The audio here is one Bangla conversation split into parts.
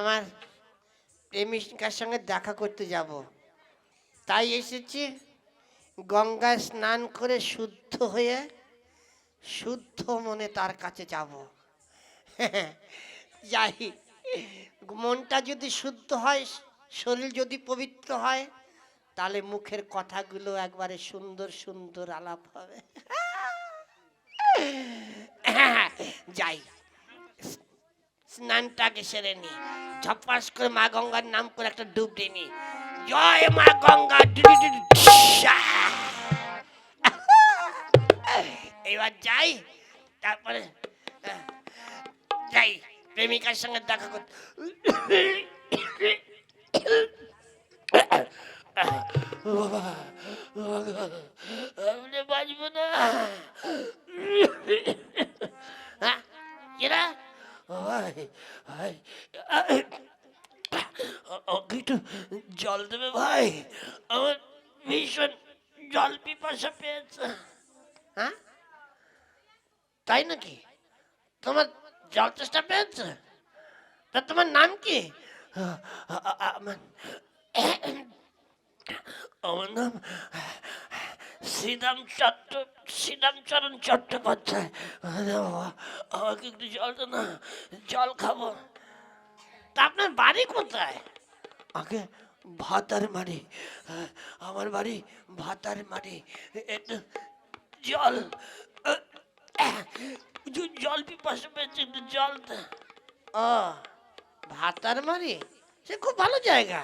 আমার প্রেমিকার সঙ্গে দেখা করতে যাব। তাই এসেছি। গঙ্গায় স্নান করে শুদ্ধ হয়ে, শুদ্ধ মনে তার কাছে যাব। যাই মনটা যদি শুদ্ধ হয়, শরীর যদি পবিত্র হয়, তাহলে মুখের কথাগুলো একবারে সুন্দর সুন্দর আলাপ হবে। যাই স্নানটাকে সেরে নি। ঝপাস করে মা গঙ্গার নাম করে একটা ডুব দিয়ে নি। জয় মা গঙ্গা। এবার যাই, তারপরে, যাই, প্রেমিকার সঙ্গে দেখা করতে বাবা আমি বাঁচবো না হ্যাঁ কিরা ভাই ভাই ওকে একটু জল দেবে ভাই আমার ভীষণ জল পিপাসা পেয়েছে হ্যাঁ তাই নাকি তোমার চেষ্টা পেয়েছে তা তোমার নাম কি? আমার নাম শ্রীরাম চট্ট শ্রীরামচরণ চট্টোপাধ্যায়। আমাকে একটু জল দে না, জল খাব। তা আপনার বাড়ি কোথায়? আগে ভাতার মারি আমার বাড়ি ভাতার মারি একটু জল। জল পিপাসা পেয়েছে, একটু জল ও ভাতার মারি? সে খুব ভালো জায়গা।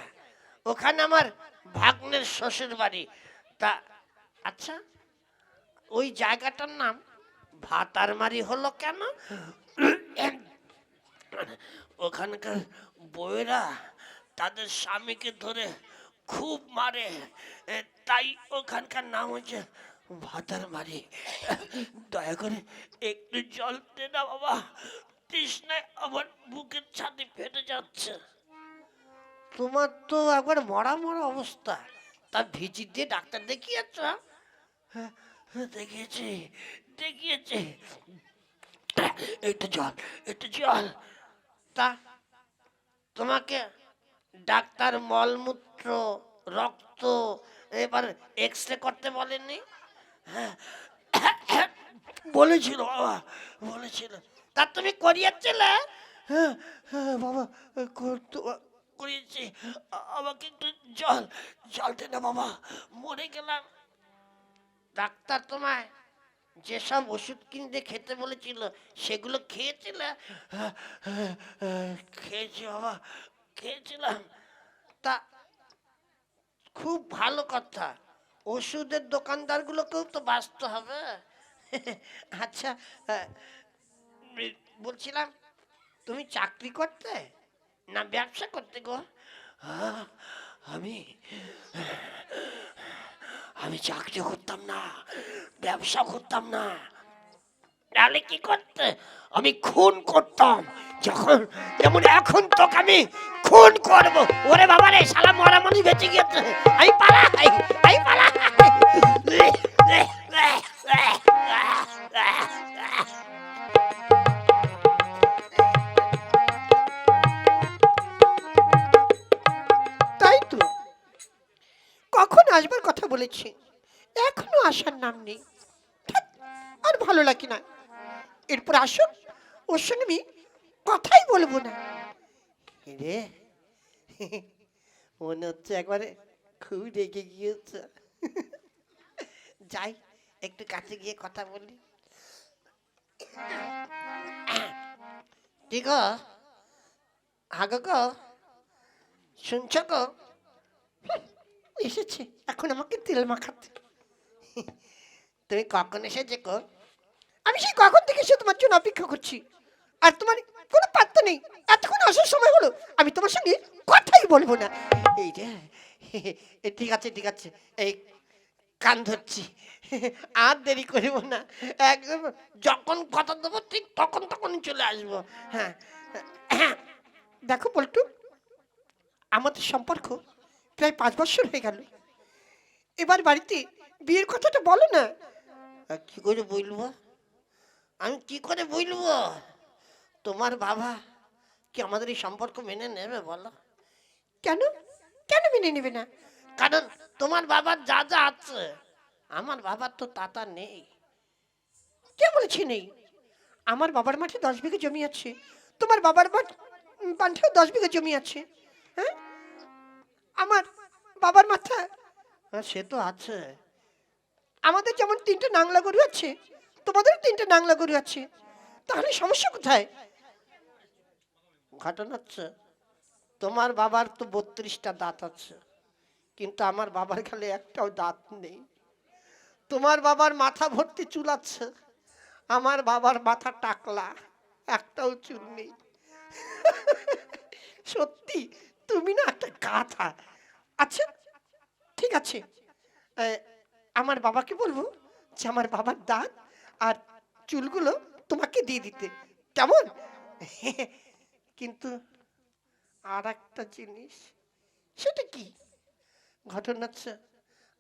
ওখানে আমার ভাগ্নের শ্বশুর বাড়ি। তা আচ্ছা ওই জায়গাটার নাম ভাতারমারি হলো কেন? ওখানকার বউয়েরা তাদের স্বামীকে ধরে খুব মারে। তাই ওখানকার নাম হচ্ছে ভাতারমারি দয়া করে একটু জল দে না বাবা। তৃষ্ণায় আমার বুকের ছাতি ফেটে যাচ্ছে। তোমার তো একবার মরা মরা অবস্থা। তা ভিজি দিয়ে ডাক্তার দেখিয়েছ? হ্যাঁ, হ্যাঁ, দেখিয়েছি দেখিয়েছি। একটু জল একটু জল। তা তোমাকে ডাক্তার মলমূত্র রক্ত এবার এক্স রে করতে বলেননি বলেছিল বাবা বলেছিল। তা তুমি করিয়েছিলে? হ্যাঁ হ্যাঁ বাবা করিয়েছি। আমাকে একটু জল জল দে না বাবা মরে গেলাম। ডাক্তার তোমায় যেসব ওষুধ কিনতে খেতে বলেছিল সেগুলো খেয়েছিলে? হ্যাঁ, হ্যাঁ, হ্যাঁ, খেয়েছি বাবা খেয়েছিলাম। তা খুব ভালো কথা। ওষুধের দোকানদারগুলোকেও তো বাঁচতে হবে। আচ্ছা বলছিলাম, তুমি চাকরি করতে না ব্যবসা করতে গো? আমি আমি চাকরি করতাম না, ব্যবসা করতাম না। তাহলে কি করতে? আমি খুন করতাম, যখন, যেমন এখন তোকে আমি খুন করব। ওরে বাবা রে শালা মরা মনি বেঁচে গিয়েছে। আমি পালাই আমি পালাই আসবার কথা বলেছি। এখনও আসার নাম নেই। আর ভালো লাগে না। এরপর আসো ওর সঙ্গে কথাই বলব না। রে? মনে হচ্ছে একবারে খুব রেগে গিয়েছে। যাই, একটু কাছে গিয়ে কথা বলি। কি গো? গো? শুনছ গো? এসেছে, এখন আমাকে তেল মাখাতে। তুমি কখন এসেছে গো? আমি সেই কখন থেকে সে তোমার জন্য অপেক্ষা করছি। আর তোমার কোনো পাত্তা নেই। এতক্ষণ আসার সময় হলো, আমি তোমার সঙ্গে কথাই বলব না। এই রে ঠিক আছে ঠিক আছে, এই কান ধরছি। আর দেরি করব না। একদম যখন কথা দেবো, ঠিক তখন তখনই চলে আসব। হ্যাঁ। দেখো পল্টু, আমাদের সম্পর্ক প্রায় পাঁচ বছর হয়ে গেল। এবার বাড়িতে বিয়ের কথাটা বলো না। কি করে বলব? আমি কি করে বলব? তোমার বাবা কি আমাদের এই সম্পর্ক মেনে নেবে বলো? কেন? কেন মেনে নেবে না? কারণ তোমার বাবার যা যা আছে আমার বাবার তো তাতা নেই। কে বলেছি নেই? আমার বাবার মাঠে দশ বিঘে জমি আছে। তোমার বাবার মাঠ মাঠেও দশ বিঘে জমি আছে। হ্যাঁ? আমার বাবার মাথা হ্যাঁ, সে তো আছে। আমাদের যেমন তিনটে নাংলা গরু আছে তোমাদেরও তিনটে নাংলা গরু আছে তাহলে সমস্যা কোথায়? ঘটনা হচ্ছে তোমার বাবার তো বত্রিশটা দাঁত আছে কিন্তু আমার বাবার খালি একটাও দাঁত নেই। তোমার বাবার মাথা ভর্তি চুল আছে আমার বাবার মাথা টাকলা একটাও চুল নেই। সত্যি তুমি না একটা গাথা আচ্ছা ঠিক আছে। আমার বাবাকে বলব যে আমার বাবার দাঁত আর চুলগুলো তোমাকে দিয়ে দিতে। কেমন? কিন্তু আর একটা জিনিস, সেটা কি? ঘটনা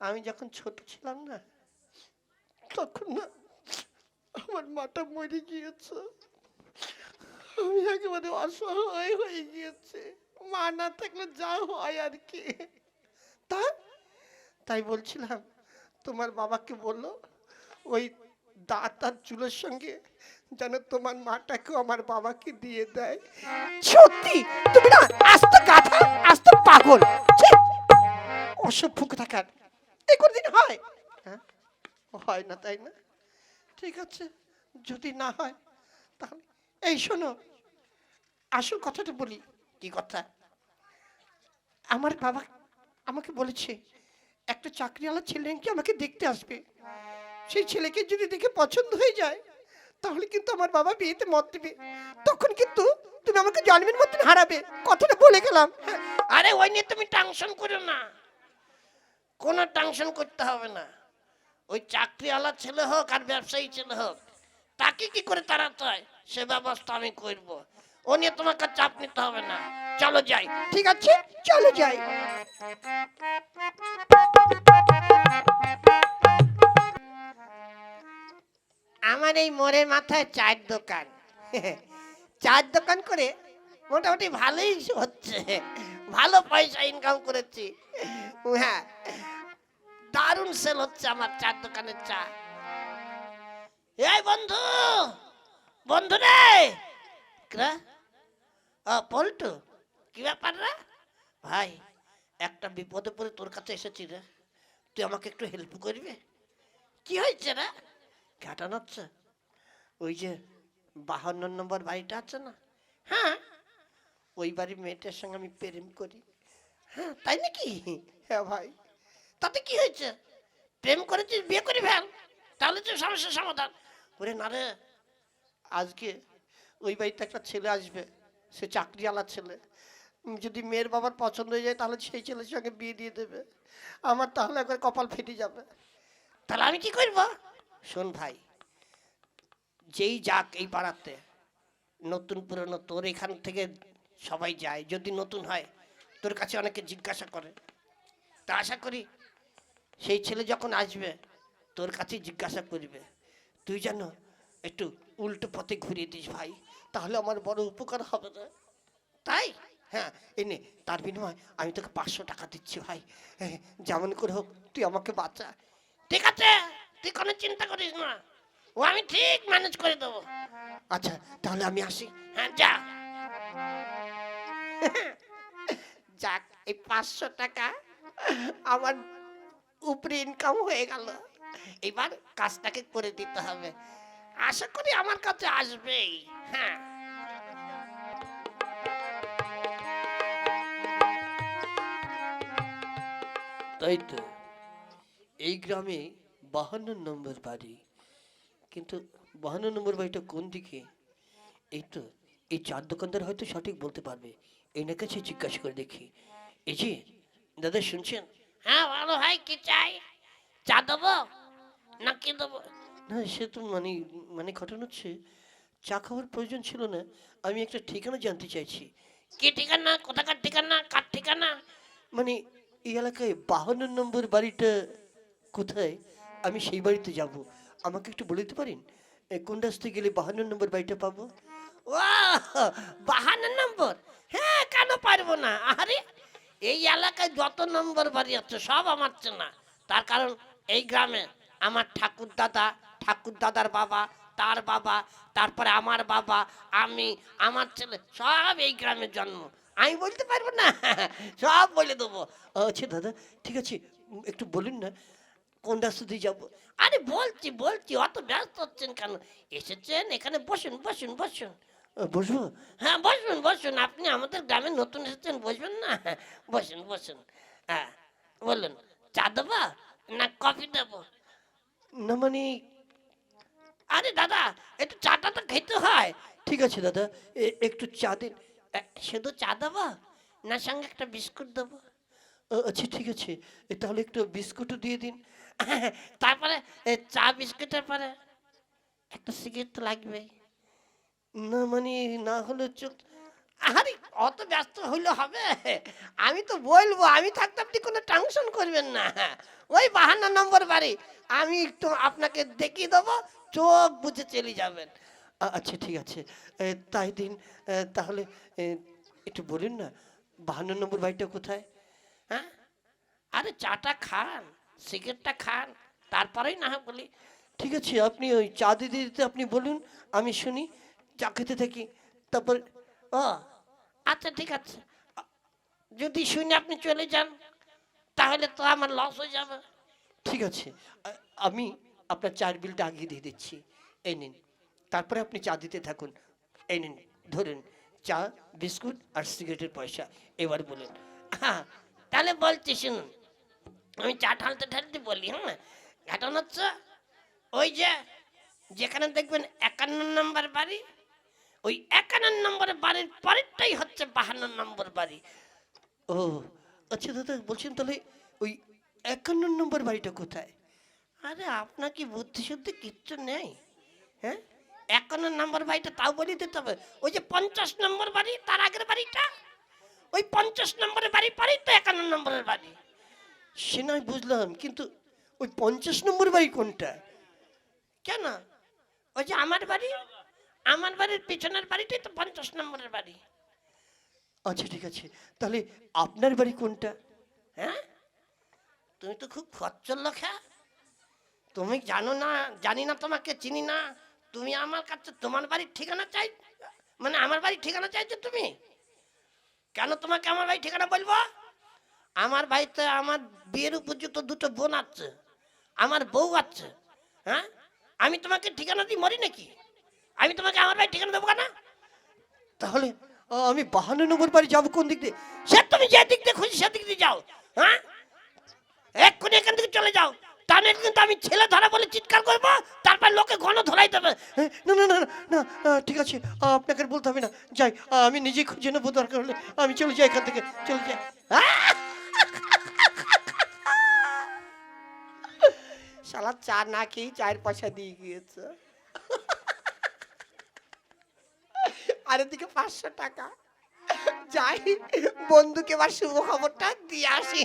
আমি যখন ছোট ছিলাম না, তখন না আমার মাটা মরে গিয়েছে। আমি একেবারে অসহায় হয়ে গিয়েছে। মা না থাকলে যা হয় আর কি। তা তাই বলছিলাম তোমার বাবাকে বলল ওই দাঁত আর চুলের সঙ্গে যেন তোমার মাটাকেও আমার বাবাকে দিয়ে দেয়। সত্যি? তুমি না আস্ত গাথা আস্ত পাগল! অসভ্য থাকার এই কোনদিন হয়? হ্যাঁ? হয় না তাই না? ঠিক আছে যদি না হয় তাহলে এই শোনো আসল কথাটা বলি। কি কথা? আমার বাবা আমাকে বলেছে একটা চাকরিওয়ালা ছেলে নাকি আমাকে দেখতে আসবে। সেই ছেলেকে যদি দেখে পছন্দ হয়ে যায় তাহলে কিন্তু আমার বাবা বিয়েতে মত দেবে। তখন কিন্তু তুমি আমাকে জন্মের মতন হারাবে। কথাটা বলে গেলাম। হ্যাঁ, আরে ওই নিয়ে তুমি টেনশন করো না। কোনো টেনশন করতে হবে না। ওই চাকরিওয়ালা ছেলে হোক আর ব্যবসায়ী ছেলে হোক তাকে কি করে তাড়াতে হয়? সে ব্যবস্থা আমি করব। ও নিয়ে তোমাকে চাপ নিতে হবে না। চলো যাই। ঠিক আছে, চলো যাই। আমার এই মোড়ের মাথায় চায়ের দোকান। চায়ের দোকান করে মোটামুটি ভালোই হচ্ছে। ভালো পয়সা ইনকাম করেছি। হ্যাঁ দারুণ সেল হচ্ছে আমার চার দোকানের চা। এই বন্ধু বন্ধু রে? ও পল্টু কি ব্যাপার রে? ভাই, একটা বিপদে পড়ে তোর কাছে এসেছি রে। তুই আমাকে একটু হেল্প করবি? কি হয়েছে রে? ঘাটানো হচ্ছে। ওই যে বাহান্ন নম্বর বাড়িটা আছে না? হ্যাঁ ওই বাড়ির মেয়েটার সঙ্গে আমি প্রেম করি। হ্যাঁ তাই নাকি? হ্যাঁ ভাই। তাতে কি হয়েছে? প্রেম করেছিস, বিয়ে করে ফেল তাহলে তো সমস্যার সমাধান। ওরে না রে, আজকে ওই বাড়িতে একটা ছেলে আসবে। সে চাকরিওয়ালা ছেলে। যদি মেয়ের বাবার পছন্দ হয়ে যায়, তাহলে সেই ছেলের সঙ্গে বিয়ে দিয়ে দেবে। আমার তাহলে একবার কপাল ফেটে যাবে। তাহলে আমি কি করব? শোন ভাই, যেই যাক এই পাড়াতে, নতুন পুরনো তোর এখান থেকে সবাই যায়। যদি নতুন হয়, তোর কাছে অনেকে জিজ্ঞাসা করে। তা আশা করি সেই ছেলে যখন আসবে, তোর কাছে জিজ্ঞাসা করবে। তুই যেন একটু উল্টো পথে ঘুরিয়ে দিস ভাই। তাহলে আমার বড় উপকার হবে না। তাই? হ্যাঁ এনে তার বিনিময়ে আমি তোকে পাঁচশো টাকা দিচ্ছি ভাই। হ্যাঁ, যেমন করে হোক তুই আমাকে বাঁচা। ঠিক আছে? তুই কোনো চিন্তা করিস না। ও আমি ঠিক ম্যানেজ করে দেবো। আচ্ছা তাহলে আমি আসি। হ্যাঁ যা। যাক এই পাঁচশো টাকা আমার উপরে ইনকাম হয়ে গেল। এবার কাজটাকে করে দিতে হবে। আশা করি আমার কাছে আসবেই। হ্যাঁ। তাই তো। এই গ্রামে বাহান্ন নম্বর বাড়ি। কিন্তু বাহান্ন নম্বর বাড়িটা কোন দিকে? এই তো এই চার দোকানদার হয়তো সঠিক বলতে পারবে। এনার কাছে জিজ্ঞাসা করে দেখি। এই যে দাদা শুনছেন? হ্যাঁ ভালো ভাই কি চাই? চা দেবো? না কি দেবো? না সে তো মানে মানে ঘটনা হচ্ছে চা খাওয়ার প্রয়োজন ছিল না আমি একটা ঠিকানা জানতে চাইছি। কি ঠিকানা? কোথাকার ঠিকানা? কার ঠিকানা? মানে এই এলাকায় বাহান্ন নম্বর বাড়িটা কোথায়? আমি সেই বাড়িতে যাব। আমাকে একটু বলে দিতে পারেন? কোন রাস্তায় গেলে বাহান্ন নম্বর বাড়িটা পাবো? ও বাহান্ন নম্বর? হ্যাঁ কেন পারব না? আরে এই এলাকায় যত নম্বর বাড়ি আছে সব আমার চেনা। তার কারণ এই গ্রামে আমার ঠাকুর দাদা ঠাকুর দাদার বাবা তার বাবা তারপরে আমার বাবা আমি আমার ছেলে সব এই গ্রামের জন্ম। আমি বলতে পারব না সব বলে দেবো। আচ্ছা দাদা ঠিক আছে একটু বলুন না কোন রাস্তা দিয়ে যাব? আরে বলছি বলছি অত ব্যস্ত হচ্ছেন কেন? এসেছেন এখানে বসুন বসুন বসুন। বসবো? হ্যাঁ বসুন বসুন আপনি আমাদের গ্রামে নতুন এসেছেন বসবেন না? বসুন বসুন হ্যাঁ বলুন চা দেবো না কফি দেবো? না মানে আরে দাদা একটু চাটা তো খেতে হয়। ঠিক আছে দাদা এ- একটু চা দিন। শুধু চা দেবো? না সঙ্গে একটা বিস্কুট দেবো? আচ্ছা ঠিক আছে। তাহলে একটু বিস্কুটও দিয়ে দিন। তারপরে চা বিস্কুটের পরে একটা সিগারেট তো লাগবেই না মানে না হলে চোখ আরে অত ব্যস্ত হইলে হবে? আমি তো বলব আমি থাকতে আপনি কোনো টেনশন করবেন না। ওই বাহান্ন নম্বর বাড়ি। আমি একটু আপনাকে দেখিয়ে দেবো চোখ বুঝে চলে যাবেন। আচ্ছা ঠিক আছে। তাই দিন তাহলে একটু বলুন না, বাহান্ন নম্বর বাড়িটা কোথায়? হ্যাঁ? আরে চাটা খান, সিগারেটটা খান, তারপরেই না বলি। ঠিক আছে, আপনি ওই চা দিতে দিতে আপনি বলুন, আমি শুনি, চা খেতে থাকি, তারপর ও আচ্ছা ঠিক আছে। যদি শুনে আপনি চলে যান, তাহলে তো আমার লস হয়ে যাবে। ঠিক আছে আমি আপনার চার বিলটা আগিয়ে দিয়ে দিচ্ছি। এই নিন। তারপরে আপনি চা দিতে থাকুন। এই নিন, ধরুন, চা, বিস্কুট আর সিগারেটের পয়সা। এবার বলুন হ্যাঁ তাহলে বলছি শুনুন, আমি চা ঢালতে ঢালতে বলি হ্যাঁ ঘটনা হচ্ছে ওই যে, যেখানে দেখবেন একান্ন নম্বর বাড়ি, ওই একান্ন নম্বর বাড়ির পরেরটাই হচ্ছে বাহান্ন নম্বর বাড়ি। ও আচ্ছা দাদা, বলছেন তাহলে ওই একান্ন নম্বর বাড়িটা কোথায়? আরে, আপনার কি বুদ্ধি শুদ্ধি কিচ্ছু নেই? হ্যাঁ? একান্ন নম্বর বাড়িটা তাও বলি দিতে হবে। ওই যে পঞ্চাশ নম্বর বাড়ি, তার আগের বাড়িটা? ওই পঞ্চাশ নম্বরের বাড়ি পরেই তো একান্ন নম্বরের বাড়ি। সে নয় বুঝলাম, কিন্তু ওই পঞ্চাশ নম্বর বাড়ি কোনটা? কেন? ওই যে আমার বাড়ি, আমার বাড়ির পিছনের বাড়িটাই তো পঞ্চাশ নম্বরের বাড়ি। আচ্ছা ঠিক আছে। তাহলে আপনার বাড়ি কোনটা? হ্যাঁ? তুমি তো খুব খচ্চর হ্যাঁ? তুমি জানো না, জানি না তোমাকে, চিনি না। তুমি আমার কাছে তোমার বাড়ির ঠিকানা চাই মানে আমার বাড়ির ঠিকানা চাইছো তুমি? কেন তোমাকে আমার বাড়ির ঠিকানা বলব? আমার বাড়িতে আমার বিয়ের উপযুক্ত দুটো বোন আছে, আমার বউ আছে হ্যাঁ? আমি তোমাকে ঠিকানা দিই মরি নাকি? আমি তোমাকে আমার বাড়ির ঠিকানা দেবো কেন? তাহলে আমি বাহান্ন নম্বর বাড়ি যাব কোন দিক দিয়ে? সে তুমি যে দিক দিয়ে খুশি সেদিক দিয়ে যাও হ্যাঁ? এক্ষুনি এখান থেকে চলে যাও। তা নাহলে কিন্তু আমি ছেলে ধরা বলে চিৎকার করব তারপর লোকে ঘন ধরাই দেবে। না না না না, ঠিক আছে আপনাকে বলতে হবে না। যাই আমি নিজেই খুঁজে নেব দরকার হলে আমি চলে যাই এখান থেকে চলে যাই। চা না খেয়ে চায়ের পয়সা দিয়ে গিয়েছে। আর এদিকে পাঁচশো টাকা। যাই বন্ধুকে এবার শুভ খবরটা দিয়ে আসি।